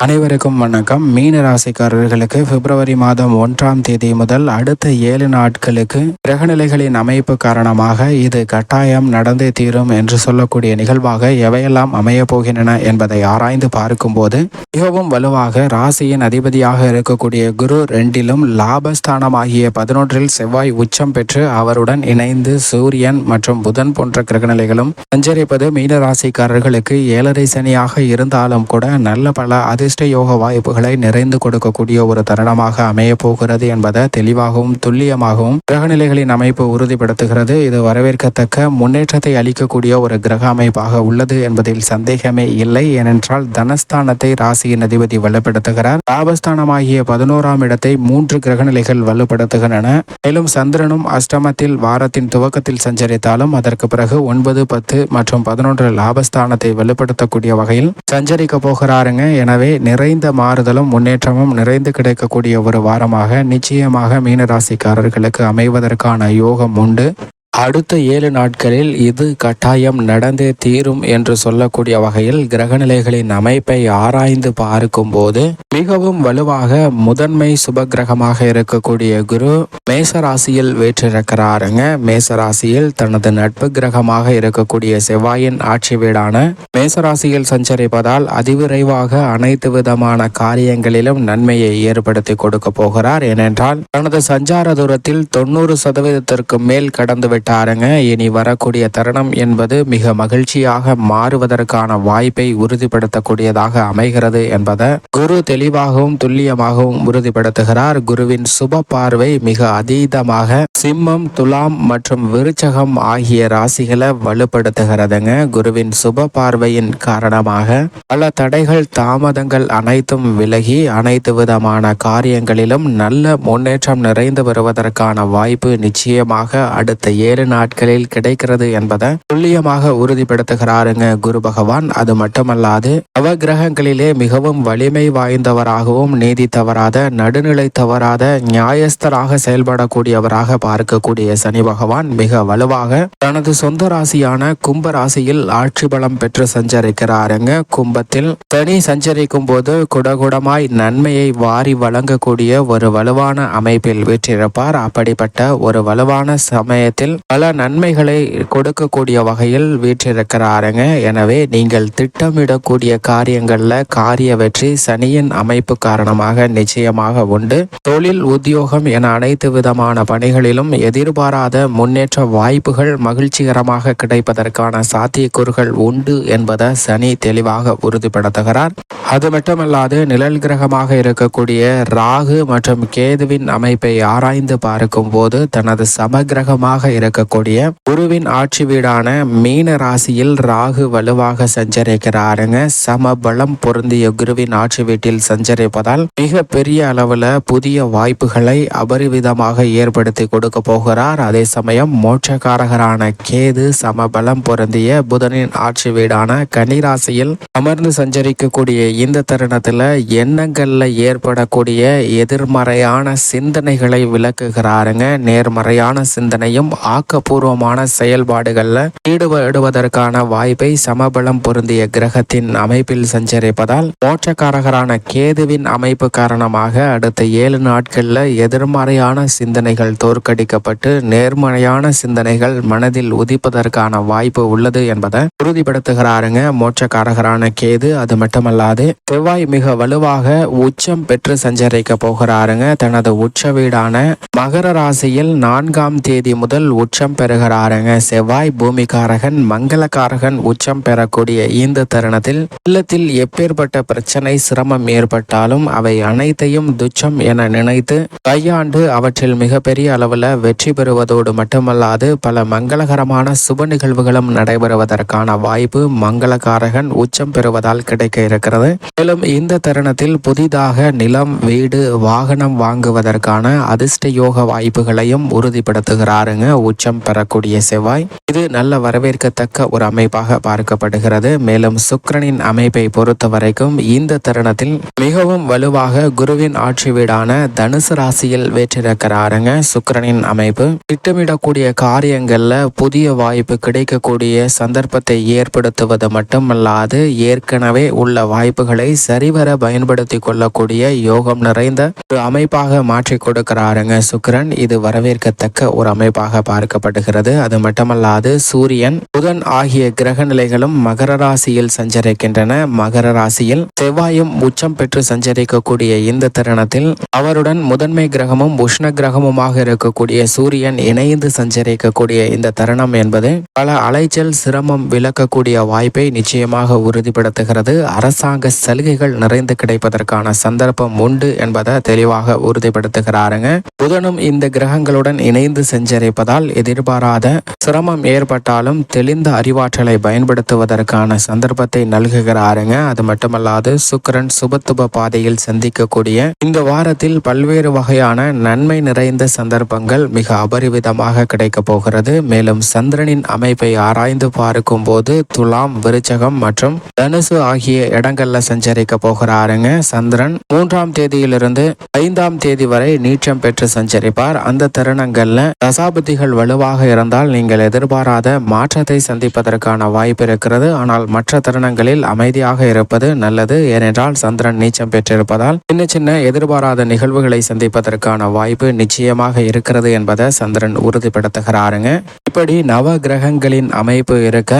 அனைவருக்கும் வணக்கம். மீன ராசிக்காரர்களுக்கு பிப்ரவரி மாதம் ஒன்றாம் தேதி முதல் அடுத்த ஏழு நாட்களுக்கு கிரகநிலைகளின் அமைப்பு காரணமாக இது கட்டாயம் நடந்தே தீரும் என்று சொல்லக்கூடிய நிகழ்வாக எவையெல்லாம் அமையப் போகின்றன என்பதை ஆராய்ந்து பார்க்கும்போது மிகவும் வலுவாக ராசியின் அதிபதியாக இருக்கக்கூடிய குரு ரெண்டிலும் லாபஸ்தானமாகிய பதினொன்றில் செவ்வாய் உச்சம் பெற்று அவருடன் இணைந்து சூரியன் மற்றும் புதன் போன்ற கிரகநிலைகளும் சஞ்சரிப்பது மீன ராசிக்காரர்களுக்கு ஏழரை சனியாக இருந்தாலும் கூட நல்ல பல அதிர்ஷ்ட யோக வாய்ப்புகளை நிறைந்து கொடுக்கக்கூடிய ஒரு தருணமாக அமைய போகிறது என்பதை தெளிவாகவும் துல்லியமாகவும் கிரகநிலைகளின் அமைப்பு உறுதிப்படுத்துகிறது. இது வரவேற்கத்தக்க முன்னேற்றத்தை அளிக்கக்கூடிய ஒரு கிரக அமைப்பாக உள்ளது என்பதில் சந்தேகமே இல்லை. ஏனென்றால் தனஸ்தானத்தை ராசியின் அதிபதி வலுப்படுத்துகிறார். லாபஸ்தானமாகிய பதினோராம் இடத்தை மூன்று கிரகநிலைகள் வலுப்படுத்துகின்றன. மேலும் சந்திரனும் அஷ்டமத்தில் வாரத்தின் துவக்கத்தில் சஞ்சரித்தாலும் அதற்கு பிறகு ஒன்பது பத்து மற்றும் பதினொன்று லாபஸ்தானத்தை வலுப்படுத்தக்கூடிய வகையில் சஞ்சரிக்க போகிறாருங்க. எனவே நிறைந்த மாறுதலும் முன்னேற்றமும் நிறைந்து கிடைக்கக்கூடிய ஒரு வாரமாக நிச்சயமாக மீனராசிக்காரர்களுக்கு அமைவதற்கான யோகம் உண்டு. அடுத்த ஏழு நாட்களில் இது கட்டாயம் நடந்தே தீரும் என்று சொல்லக்கூடிய வகையில் கிரகநிலைகளின் அமைப்பை ஆராய்ந்து பார்க்கும்போது மிகவும் வலுவாக முதன்மை சுபகிரகமாக இருக்கக்கூடிய குரு மேசராசியில் வேற்றிருக்கிறாருங்க. மேசராசியில் தனது நட்பு கிரகமாக இருக்கக்கூடிய செவ்வாயின் ஆட்சி வீடான மேசராசியில் சஞ்சரிப்பதால் அதிவிரைவாக அனைத்து விதமான காரியங்களிலும் நன்மையை ஏற்படுத்தி கொடுக்க போகிறார். ஏனென்றால் தனது சஞ்சார தூரத்தில் தொண்ணூறு சதவீதத்திற்கு மேல் கடந்து விட்டாருங்க இனி வரக்கூடிய தருணம் என்பது மிக மகிழ்ச்சியாக மாறுவதற்கான வாய்ப்பை உறுதிப்படுத்தக்கூடியதாக அமைகிறது என்பதை குரு தெளிவாகவும் துல்லியமாகவும் உறுதிப்படுத்துகிறார். குருவின் சுப பார்வை மிக அதீதமாக சிம்மம் துலாம் மற்றும் விருச்சகம் ஆகிய ராசிகளை வலுப்படுத்துகிறதுங்க. குருவின் சுப பார்வையின் காரணமாக பல தடைகள் தாமதங்கள் அனைத்தும் விலகி அனைத்து விதமான காரியங்களிலும் நல்ல முன்னேற்றம் நிறைந்து வருவதற்கான வாய்ப்பு நிச்சயமாக அடுத்த ஏழு நாட்களில் கிடைக்கிறது என்பதை துல்லியமாக உறுதிப்படுத்துகிறாருங்க குரு பகவான். அது மட்டுமல்லாது நவகிரகங்களிலே மிகவும் வலிமை வாய்ந்தவராகவும் நீதி தவறாத நடுநிலை தவறாத நியாயஸ்தராக செயல்படக்கூடியவராக பார்க்கக்கூடிய சனி பகவான் மிக வலுவாக தனது சொந்த ராசியான கும்ப ராசியில் ஆட்சி பலம் பெற்று சஞ்சரிக்கிறாருங்க. கும்பத்தில் சனி சஞ்சரிக்கும் போது குடகுடமாய் நன்மையை வாரி வழங்கக்கூடிய ஒரு வலுவான அமைப்பில் வீற்றிருப்பார். அப்படிப்பட்ட ஒரு வலுவான சமயத்தில் பல நன்மைகளை கொடுக்கக்கூடிய வகையில் வீற்றிருக்கிறாருங்க. எனவே நீங்கள் திட்டமிடக்கூடிய காரியங்கள்ல காரிய வெற்றி சனியின் அமைப்பு காரணமாக நிச்சயமாக உண்டு. தொழில் உத்தியோகம் என அனைத்து விதமான பணிகளிலும் எதிர்பாராத முன்னேற்ற வாய்ப்புகள் மகிழ்ச்சிகரமாக கிடைப்பதற்கான சாத்தியக்கூறுகள் உண்டு என்பதை சனி தெளிவாக உறுதிப்படுத்துகிறார். அது மட்டுமல்லாது நிழல் கிரகமாக இருக்கக்கூடிய ராகு மற்றும் கேதுவின் அமைப்பை ஆராய்ந்து பார்க்கும் போது தனது சமகிரகமாக இருக்கக்கூடிய குருவின் ஆட்சி வீடான மீன ராசியில் ராகு வலுவாக சஞ்சரிக்கிறாருங்க. சம பலம் பொருந்திய குருவின் ஆட்சி வீட்டில் சஞ்சரிப்பதால் மிக பெரிய அளவுல புதிய வாய்ப்புகளை அபரிவிதமாக ஏற்படுத்தி கொடுக்க போகிறார். அதே சமயம் மோட்சக்காரகரான கேது சமபலம் பொருந்திய புதனின் ஆட்சி வீடான கனிராசியில் அமர்ந்து சஞ்சரிக்கக்கூடிய இந்த தருணத்துல எண்ணங்கள்ல ஏற்படக்கூடிய எதிர்மறையான சிந்தனைகளை விளக்குகிறாருங்க. நேர்மறையான சிந்தனையும் ஆக்கப்பூர்வமான செயல்பாடுகள்ல ஈடுபடுவதற்கான வாய்ப்பை சமபலம் பொருந்திய கிரகத்தின் அமைப்பில் சஞ்சரிப்பதால் மோட்சக்காரகரான கேதுவின் அமைப்பு காரணமாக அடுத்த ஏழு நாட்கள்ல எதிர்மறையான சிந்தனைகள் தோற்கடிக்கப்பட்டு நேர்மறையான சிந்தனைகள் மனதில் உதிப்பதற்கான வாய்ப்பு உள்ளது என்பதை உறுதிப்படுத்துகிறாருங்க மோட்சக்காரகரான கேது. அது மட்டுமல்லாது செவ்வாய் மிக வலுவாக உச்சம் பெற்று சஞ்சரிக்க போகிறாருங்க. தனது உச்ச வீடான மகர ராசியில் நான்காம் தேதி முதல் உச்சம் பெறுகிறாருங்க. செவ்வாய் பூமிகாரகன் மங்களகாரகன் உச்சம் பெறக்கூடிய இந்த தருணத்தில் இல்லத்தில் எப்பேற்பட்ட பிரச்சனை சிரமம் ஏற்பட்டாலும் அவை அனைத்தையும் துச்சம் என நினைத்து கையாண்டு அவற்றில் மிகப்பெரிய அளவில் வெற்றி பெறுவதோடு மட்டுமல்லாது பல மங்களகரமான சுப நிகழ்வுகளும் நடைபெறுவதற்கான வாய்ப்பு மங்களகாரகன் உச்சம் பெறுவதால் கிடைக்க இருக்கிறது. மேலும் இந்த தருணத்தில் புதிதாக நிலம் வீடு வாகனம் வாங்குவதற்கான அதிர்ஷ்ட யோக வாய்ப்புகளையும் உறுதிப்படுத்துகிறாருங்க. உச்சம் பெறக்கூடிய செவ்வாய். இது நல்ல வரவேற்கத்தக்க ஒரு அமைப்பாக பார்க்கப்படுகிறது. மேலும் சுக்கிரனின் அமைப்பை பொறுத்த வரைக்கும் இந்த தருணத்தில் மிகவும் வலுவாக குருவின் ஆட்சி வீடான தனுசு ராசியில் வேற்றிருக்கிறாருங்க. சுக்கரனின் அமைப்பு திட்டமிடக்கூடிய காரியங்கள்ல புதிய வாய்ப்பு கிடைக்கக்கூடிய சந்தர்ப்பத்தை ஏற்படுத்துவது மட்டுமல்லாது ஏற்கனவே உள்ள வாய்ப்புகளை சரிவர பயன்படுத்தி கொள்ளக்கூடிய யோகம் நிறைந்த ஒரு அமைப்பாக மாற்றி கொடுக்கிறாருங்க சுக்கிரன். இது வரவேற்கத்தக்க ஒரு அமைப்பாக பார்க்க பார்க்கப்படுகிறது அது மட்டுமல்லாது சூரியன் புதன் ஆகிய கிரக நிலைகளும் மகர ராசியில் சஞ்சரிக்கின்றன. மகர ராசியில் செவ்வாயும் உச்சம் பெற்று சஞ்சரிக்கக்கூடிய இந்த தருணத்தில் அவருடன் முதன்மை கிரகமும் உஷ்ண கிரகமுமாக இருக்கக்கூடிய சூரியன் இணைந்து சஞ்சரிக்கக்கூடிய இந்த தருணம் என்பது பல அலைச்சல் சிரமம் விளக்கக்கூடிய வாய்ப்பை நிச்சயமாக உறுதிப்படுத்துகிறது. அரசாங்க சலுகைகள் நிறைந்து கிடைப்பதற்கான சந்தர்ப்பம் உண்டு என்பதை தெளிவாக உறுதிப்படுத்துகிறாருங்க. புதனும் இந்த கிரகங்களுடன் இணைந்து சஞ்சரிப்பதால் எதிர்பாராத சிரமம் ஏற்பட்டாலும் தெளிந்த அறிவாற்றலை பயன்படுத்துவதற்கான சந்தர்ப்பத்தை நல்குகிறாருங்க. அது மட்டுமல்லாது சுக்கரன் சுபத்துப பாதையில் சந்திக்கக்கூடிய இந்த வாரத்தில் பல்வேறு வகையான நன்மை நிறைந்த சந்தர்ப்பங்கள் மிக அபரிவிதமாக கிடைக்க போகிறது. மேலும் சந்திரனின் அமைப்பை ஆராய்ந்து பார்க்கும் போது துலாம் விருச்சகம் மற்றும் தனுசு ஆகிய இடங்கள்ல சஞ்சரிக்க போகிறாருங்க. சந்திரன் மூன்றாம் தேதியிலிருந்து ஐந்தாம் தேதி வரை நீச்சம் பெற்று சஞ்சரிப்பார். அந்த தருணங்கள்ல தசாபதிகள் வலுவாக இருந்தால் நீங்கள் எதிர்பாராத மாற்றத்தை சந்திப்பதற்கான வாய்ப்பு இருக்கிறது. ஆனால் மற்ற தருணங்களில் அமைதியாக இருப்பது நல்லது. ஏனென்றால் சந்திரன் நீச்சம் பெற்றிருப்பதால் சின்ன சின்ன எதிர்பாராத நிகழ்வுகளை சந்திப்பதற்கான வாய்ப்பு நிச்சயமாக இருக்கிறது என்பதை சந்திரன் உறுதிப்படுத்துகிறாருங்க. இப்படி நவ கிரகங்களின் அமைப்பு இருக்க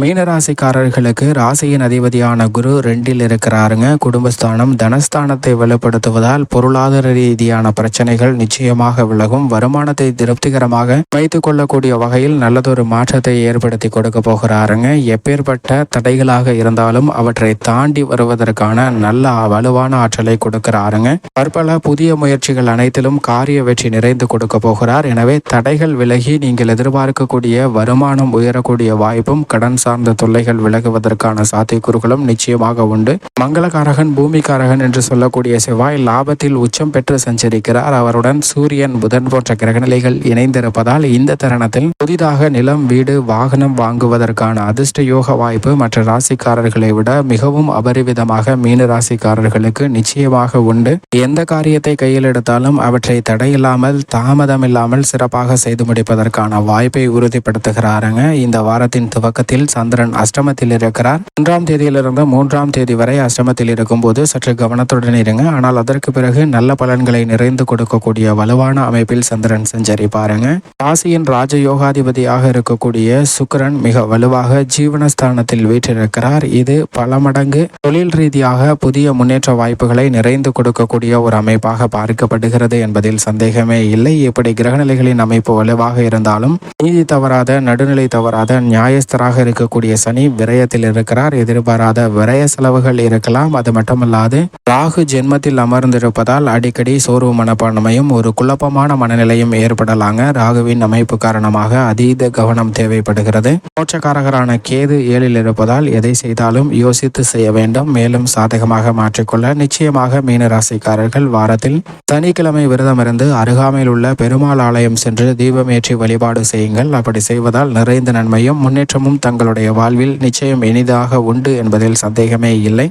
மீனராசிக்காரர்களுக்கு ராசியின் அதிபதியான குரு ரெண்டில் இருக்கிறாருங்க. குடும்பஸ்தானம் தனஸ்தானத்தை வலுப்படுத்துவதால் பொருளாதார ரீதியான பிரச்சனைகள் நிச்சயமாக விலகும். வருமானத்தை திருப்திகரமாக வைத்துக் கொள்ளக்கூடிய வகையில் நல்லதொரு மாற்றத்தை ஏற்படுத்தி கொடுக்க போகிறாருங்க. எப்பேற்பட்ட தடைகளாக இருந்தாலும் அவற்றை தாண்டி வருவதற்கான நல்ல வலுவான ஆற்றலை கொடுக்கிறாருங்க. பற்பல புதிய முயற்சிகள் அனைத்திலும் காரிய வெற்றி நிறைந்து கொடுக்க போகிறார். எனவே தடைகள் விலகி நீங்கள் எதிர்பார்க்கக்கூடிய வருமானம் உயரக்கூடிய வாய்ப்பும் கடன் சார்ந்த தொல்லைகள் விலகுவதற்கான சாத்தியக்கூறுகளும் நிச்சயமாக உண்டு. மங்களகாரகன் பூமிகாரகன் என்று சொல்லக்கூடிய செவ்வாய் லாபத்தில் உச்சம் பெற்று சஞ்சரிக்கிறார். அவருடன் சூரியன் புதன் போன்ற கிரகநிலைகள் இணைந்திருப்பதால் இந்த தருணத்தில் புதிதாக நிலம் வீடு வாகனம் வாங்குவதற்கான அதிர்ஷ்ட யோக வாய்ப்பு மற்ற ராசிக்காரர்களை விட மிகவும் அபரிவிதமாக மீன ராசிக்காரர்களுக்கு நிச்சயமாக உண்டு. எந்த காரியத்தை கையில் எடுத்தாலும் அவற்றை தடையில்லாமல் தாமதமில்லாமல் சிறப்பாக செய்து முடிப்பதற்கான வாய்ப்பை இருப்பை உறுதிப்படுத்துகிறாருங்க. இந்த வாரத்தின் துவக்கத்தில் சந்திரன் அஷ்டமத்தில் இருக்கிறார். ஒன்றாம் தேதியிலிருந்து மூன்றாம் தேதி வரை அஷ்டமத்தில் இருக்கும்போது சற்று கவனத்துடன் இருங்க. ஆனால் அதற்கு பிறகு நல்ல பலன்களை நிறைந்து கொடுக்கக்கூடிய வலுவான அமைப்பில் சந்திரன் சஞ்சரிப்பாருங்க. ராசியின் ராஜ யோகாதிபதியாக இருக்கக்கூடிய சுக்கரன் மிக வலுவாக ஜீவனஸ்தானத்தில் வீற்றிருக்கிறார். இது பல மடங்கு தொழில் ரீதியாக புதிய முன்னேற்ற வாய்ப்புகளை நிறைந்து கொடுக்கக்கூடிய ஒரு அமைப்பாக பார்க்கப்படுகிறது என்பதில் சந்தேகமே இல்லை. இப்படி கிரகநிலைகளின் அமைப்பு வலுவாக இருந்தாலும் நீ நீதி தவறாத நடுநிலை தவறாத நியாயஸ்தராக இருக்கக்கூடிய சனி விரயத்தில் இருக்கிறார். எதிர்பாராத விரய செலவுகள் இருக்கலாம். அது மட்டுமல்லாது ராகு ஜென்மத்தில் அமர்ந்திருப்பதால் அடிக்கடி சோர்வு மனப்பான்மையும் ஒரு குழப்பமான மனநிலையும் ஏற்படலாங்க. ராகுவின் அமைப்பு காரணமாக அதீத கவனம் தேவைப்படுகிறது. மோட்சக்காரகரான கேது ஏழில் இருப்பதால் எதை செய்தாலும் யோசித்து செய்ய வேண்டும். மேலும் சாதகமாக மாற்றிக்கொள்ள நிச்சயமாக மீனராசிக்காரர்கள் வாரத்தில் சனிக்கிழமை விரதமிருந்து அருகாமையில் உள்ள பெருமாள் ஆலயம் சென்று தீபமேற்றி வழிபாடு செய்யுங்கள். அப்படி செய்வதால் நிறைந்த நன்மையும் முன்னேற்றமும் தங்களுடைய வாழ்வில் நிச்சயம் இனிதாக உண்டு என்பதில் சந்தேகமே இல்லை.